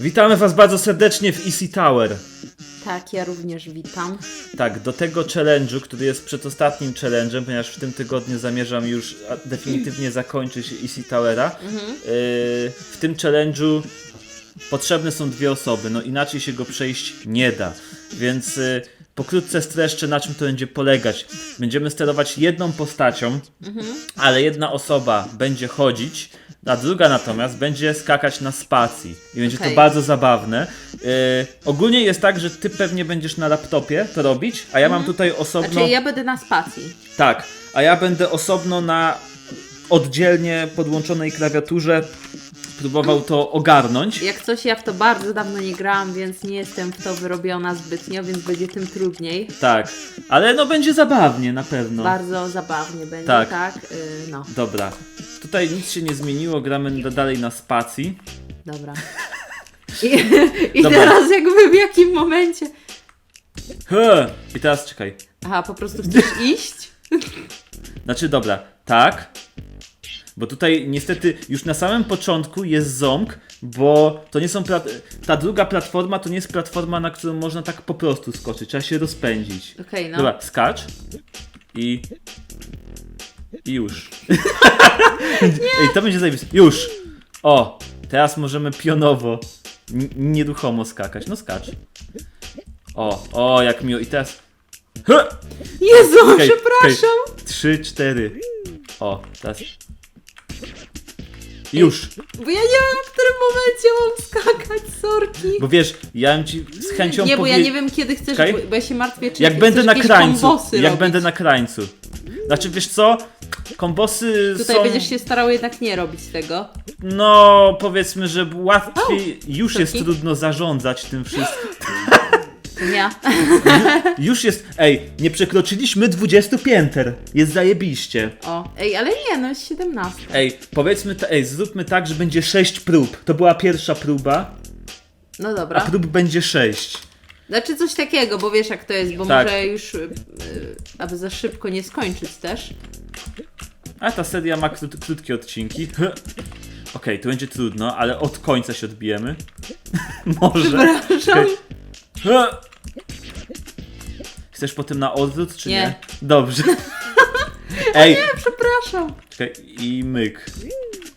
Witamy Was bardzo serdecznie w Easy Tower. Tak, ja również witam. Tak, do tego challenge'u, który jest przedostatnim challenge'em, ponieważ w tym tygodniu zamierzam już definitywnie zakończyć Easy Towera. Yy, w tym challenge'u potrzebne są dwie osoby, no inaczej się go przejść nie da. Więc yy, pokrótce streszczę na czym to będzie polegać. Będziemy sterować jedną postacią, ale jedna osoba będzie chodzić, a druga natomiast będzie skakać na spacji. I będzie to Okej. bardzo zabawne. Yy, ogólnie jest tak, że ty pewnie będziesz na laptopie to robić, a ja mam tutaj osobno. Znaczy ja będę na spacji. Tak, a ja będę osobno na oddzielnie podłączonej klawiaturze próbował to ogarnąć. Jak coś, ja w to bardzo dawno nie grałam, więc nie jestem w to wyrobiona zbytnio, więc będzie tym trudniej. Tak, ale no będzie zabawnie na pewno. Bardzo zabawnie będzie, Tak. tak? Yy, no, Dobra. Tutaj nic się nie zmieniło, gramy da- dalej na spacji. dobra. I, i Dobra. teraz jakby w jakim momencie... He! I teraz czekaj. Aha, po prostu chcesz iść? Znaczy, dobra, tak. Bo tutaj niestety już na samym początku jest ząg, bo to nie są. Ta druga platforma to nie jest platforma, na którą można tak po prostu skoczyć. Trzeba się rozpędzić. Okej, no. Dobra, skacz. I. I już. Ej, to będzie zajebiste. Już! O! Teraz możemy pionowo, nieruchomo skakać. No skacz. O, o, jak miło. I teraz. Jezu, Okej, przepraszam! Trzy, cztery. O, teraz. Już. Bo ja nie wiem, w którym momencie mam skakać, sorki. Bo wiesz, ja bym ci z chęcią Nie, bo ja powie- nie wiem, kiedy chcesz, Okej. bo, ja się martwię, czy Jak będę na jakieś krańcu. kombosy Jak robić. będę na krańcu. Znaczy, wiesz co? Kombosy Tutaj są. będziesz się starał jednak nie robić tego. No, powiedzmy, że łatwiej. Już jest trudno zarządzać tym wszystkim. Ja. Już jest. Ej, nie przekroczyliśmy 20 pięter. Jest zajebiście. O, ej, ale nie, no jest 17. Ej, powiedzmy, ta, ej, zróbmy tak, że będzie 6 prób. To była pierwsza próba, No a dobra. prób będzie 6. Znaczy coś takiego, bo wiesz jak to jest, bo Tak. może już, y, y, aby za szybko nie skończyć też. A ta seria ma krót, krótkie odcinki. Okej, tu będzie trudno, ale od końca się odbijemy. Może. Przepraszam. Okej. Chcesz potem na odwrót, czy nie? Nie. Dobrze. Ej, Przepraszam. czekaj, i myk.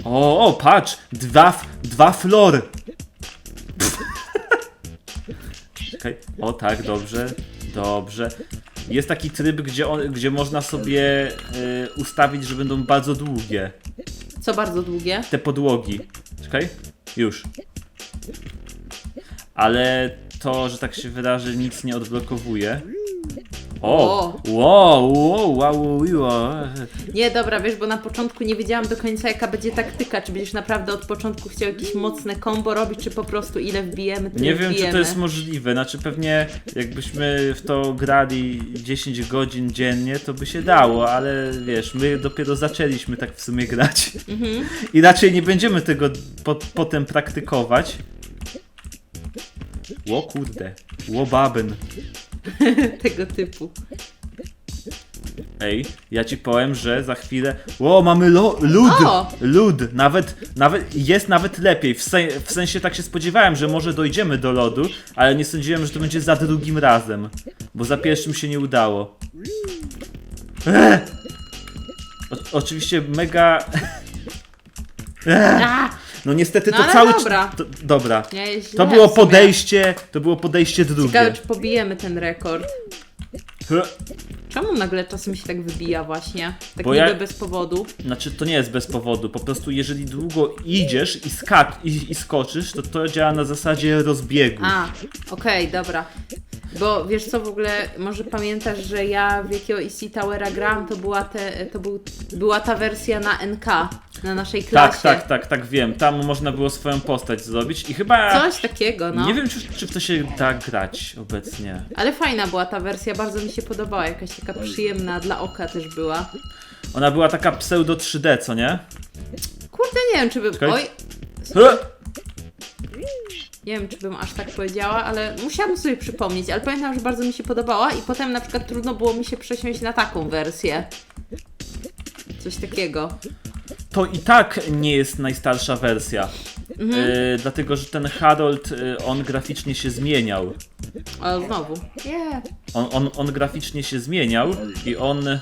O, o, patrz! Dwa, f- dwa flory. Czekaj, o tak, dobrze, dobrze. Jest taki tryb, gdzie, on, gdzie można sobie y, ustawić, że będą bardzo długie Co bardzo długie? te podłogi. Czekaj, już. Ale to, że tak się wyrażę, nic nie odblokowuje. O! Wow, wow, wow, wow. Nie, dobra, wiesz, bo na początku nie wiedziałam do końca jaka będzie taktyka, czy będziesz naprawdę od początku chciał jakieś mocne combo robić, czy po prostu ile wbijemy, tyle Nie wiem, czy wbijemy. to jest możliwe. Znaczy, pewnie jakbyśmy w to grali 10 godzin dziennie, to by się dało, ale wiesz, my dopiero zaczęliśmy tak w sumie grać. Mhm. I raczej nie będziemy tego po, potem praktykować. Ło kurde, łobabyn. tego typu. Ej, ja ci powiem, że za chwilę. Ło, mamy lo, lód! O! Lód! Nawet, nawet jest nawet lepiej. W, sen, w sensie tak się spodziewałem, że może dojdziemy do lodu, ale nie sądziłem, że to będzie za drugim razem. Bo za pierwszym się nie udało. Ech! O, oczywiście mega. A, No niestety No to ale cały. dobra. To, dobra. nie, jest To było w sumie. podejście. To było podejście drugie. Ciekawe, czy pobijemy ten rekord. Ech! Czemu nagle czasem się tak wybija właśnie? Tak Bo niby ja- bez powodu. Znaczy to nie jest bez powodu, po prostu jeżeli długo idziesz i, skak i, i skoczysz, to to działa na zasadzie rozbiegu. A, okej, dobra. Bo wiesz co, w ogóle może pamiętasz, że ja w jakiego EC Towera grałam, to była, te, to był, była ta wersja na NK, na naszej klasie. tak, tak, tak, tak wiem. Tam można było swoją postać zrobić i chyba Coś takiego, no. nie wiem czy, czy w to się da grać obecnie. Ale fajna była ta wersja, bardzo mi się podobała, jakaś taka przyjemna, dla oka też była. Ona była taka pseudo 3D, co nie? Kurde, nie wiem, czy bym... Czekaj. Oj! Nie wiem, czy bym aż tak powiedziała, ale musiałabym sobie przypomnieć, ale pamiętam, że bardzo mi się podobała i potem na przykład trudno było mi się przesiąść na taką wersję. Coś takiego. To i tak nie jest najstarsza wersja. e, dlatego że ten Harold, e, on graficznie się zmieniał. O, znowu. Nie. On, on, on graficznie się zmieniał i on e,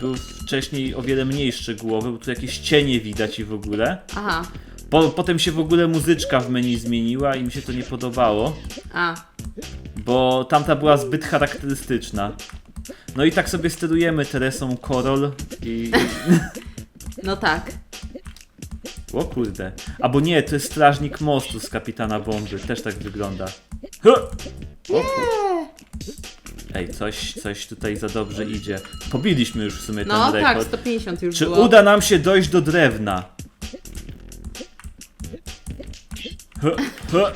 był wcześniej o wiele mniej szczegółowy, bo tu jakieś cienie widać i w ogóle. Aha. Po, potem się w ogóle muzyczka w menu zmieniła i mi się to nie podobało, A. bo tamta była zbyt charakterystyczna. No i tak sobie sterujemy Teresą Korol i... No tak. O kurde. Albo nie, to jest strażnik mostu z Kapitana Bomby, też tak wygląda. Huh! O kur- Ej, coś, coś tutaj za dobrze idzie. Pobiliśmy już w sumie No ten tak, rekord. 150 już Czy było. uda nam się dojść do drewna? Huh.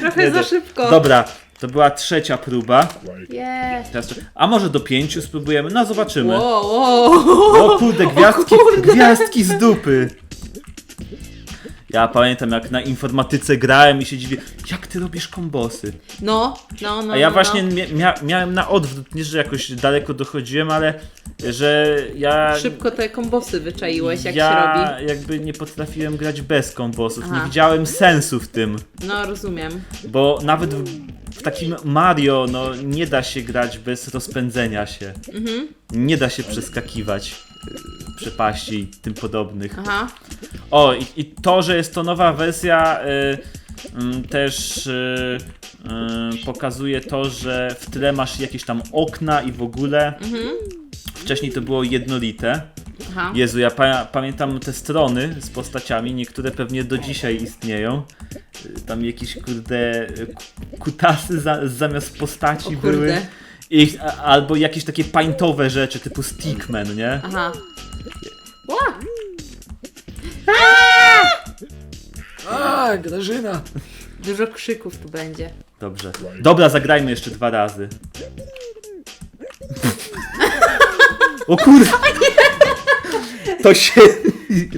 Trochę Nie, za nie. szybko. Dobra, to była trzecia próba. Nie. Teraz, a może do pięciu spróbujemy? No zobaczymy. Wow, wow. O kurde, gwiazdki, kurde. gwiazdki z dupy. Ja pamiętam jak na informatyce grałem i się dziwię, jak ty robisz kombosy? No, no, no. A ja no, właśnie no. mia- mia- miałem na odwrót, nie że jakoś daleko dochodziłem, ale że ja... Szybko te kombosy wyczaiłeś, jak ja się robi. jakby nie potrafiłem grać bez kombosów, Aha. nie widziałem sensu w tym, No, rozumiem. bo nawet w, w takim Mario no, nie da się grać bez rozpędzenia się. Mhm. Nie da się przeskakiwać y, przepaści i tym podobnych. Aha. O, i, i to, że jest to nowa wersja, y, mm, też y, y, pokazuje to, że w tle masz jakieś tam okna i w ogóle. Mhm. Wcześniej to było jednolite. Aha. Jezu, ja pa pamiętam te strony z postaciami, niektóre pewnie do dzisiaj istnieją. Y, Tam jakieś kurde y, ku- kutasy za zamiast postaci były. I, albo jakieś takie paintowe rzeczy typu Stickman, nie? Aha. A, Grażyna! Dużo krzyków tu będzie. Dobrze. Dobra, zagrajmy jeszcze dwa razy. O kurwa! To się...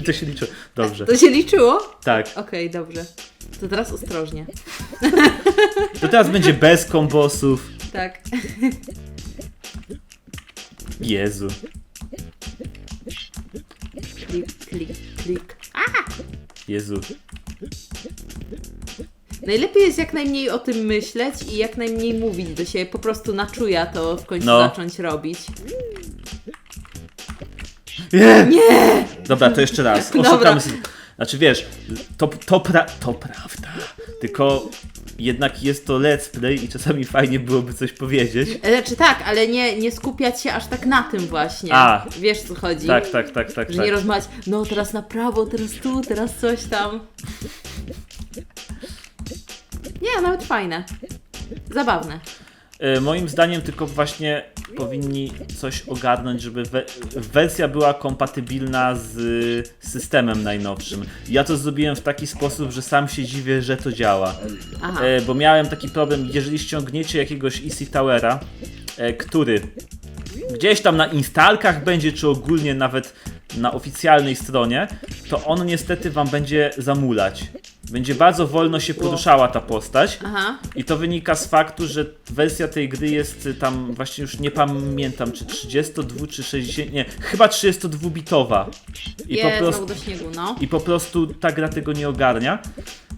To się liczy. Dobrze. To się liczyło? Tak. Okej, dobrze. To teraz ostrożnie. To teraz będzie bez kombosów. Tak. Jezu. Klik, klik, klik. Jezu. Najlepiej jest jak najmniej o tym myśleć i jak najmniej mówić do siebie. Po prostu na czuja to w końcu No. zacząć robić. Nie! Nie! Dobra, to jeszcze raz. Dobra. Oszukamy sobie. Znaczy wiesz, to, to, pra to prawda. Tylko jednak jest to let's play i czasami fajnie byłoby coś powiedzieć. Znaczy tak, ale nie, nie skupiać się aż tak na tym właśnie. A. Wiesz co chodzi? Tak, tak, tak, tak, Że tak. nie rozmawiać, no teraz na prawo, teraz tu, teraz coś tam. Nie, nawet fajne. Zabawne. E, Moim zdaniem tylko właśnie powinni coś ogarnąć, żeby we wersja była kompatybilna z systemem najnowszym. Ja to zrobiłem w taki sposób, że sam się dziwię, że to działa. E, bo miałem taki problem, jeżeli ściągniecie jakiegoś Easy Towera, e, który gdzieś tam na instalkach będzie, czy ogólnie nawet na oficjalnej stronie, to on niestety wam będzie zamulać. Będzie bardzo wolno się poruszała ta postać. Aha. I to wynika z faktu, że wersja tej gry jest y, tam, właśnie już nie pamiętam, czy 32 czy 60, nie, chyba 32-bitowa. I, po Jest prostu, znowu do śniegu, no. I po prostu ta gra tego nie ogarnia.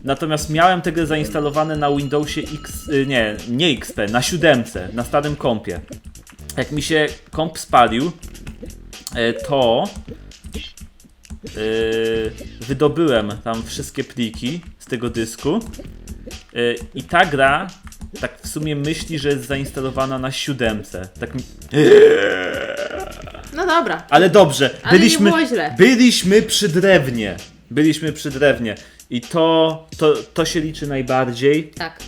Natomiast miałem tę grę zainstalowane na Windowsie X, y, nie, nie XP, na siódemce, na starym kompie. Jak mi się komp spalił, e, to wydobyłem tam wszystkie pliki z tego dysku yy, i ta gra tak w sumie myśli, że jest zainstalowana na siódemce. Tak mi... No dobra. Ale dobrze, Ale byliśmy, nie było źle. byliśmy przy drewnie. Byliśmy przy drewnie. I to, to, to się liczy najbardziej. Tak.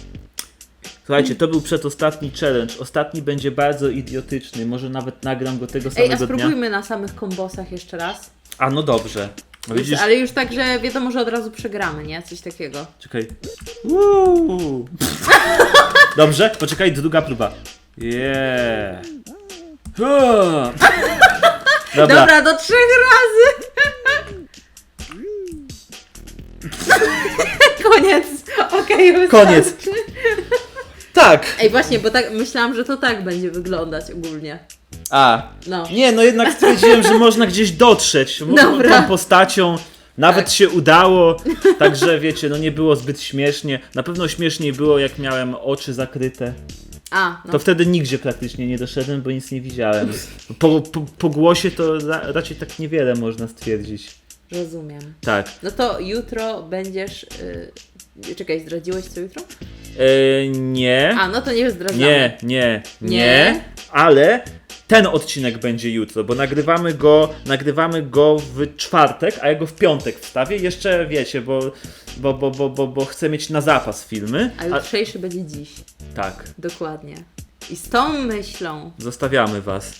Słuchajcie, to był przedostatni challenge. Ostatni będzie bardzo idiotyczny. Może nawet nagram go tego Ej, a samego dnia. spróbujmy na samych kombosach jeszcze raz. A no dobrze. No Widzisz, Ale już tak, że wiadomo, że od razu przegramy, nie? Coś takiego. Czekaj. Uuu. Dobrze, poczekaj, druga próba. Yeah. Dobra. Dobra, do trzech razy! Koniec. Okej, wystarczy. Koniec. Tak. Ej, właśnie, bo tak myślałam, że to tak będzie wyglądać ogólnie. A. No. Nie, no jednak stwierdziłem, że można gdzieś dotrzeć. Dobra. Tą postacią Nawet Tak. się udało, także wiecie, no nie było zbyt śmiesznie. Na pewno śmieszniej było, jak miałem oczy zakryte. A, no To wtedy nigdzie praktycznie nie doszedłem, bo nic nie widziałem. Po, po, po głosie to ra, raczej tak niewiele można stwierdzić. rozumiem. Tak. No to jutro będziesz. Yy... Czekaj, zdradziłeś co jutro? E, nie. A, no to nie zdradzamy. Nie, nie, nie, Nie? ale ten odcinek będzie jutro, bo nagrywamy go, nagrywamy go w czwartek, a ja go w piątek wstawię. Jeszcze wiecie, bo, bo, bo, bo, bo, bo chcę mieć na zapas filmy. A jutrzejszy będzie dziś. tak, Dokładnie. I z tą myślą zostawiamy was.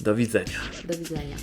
Do widzenia. do widzenia.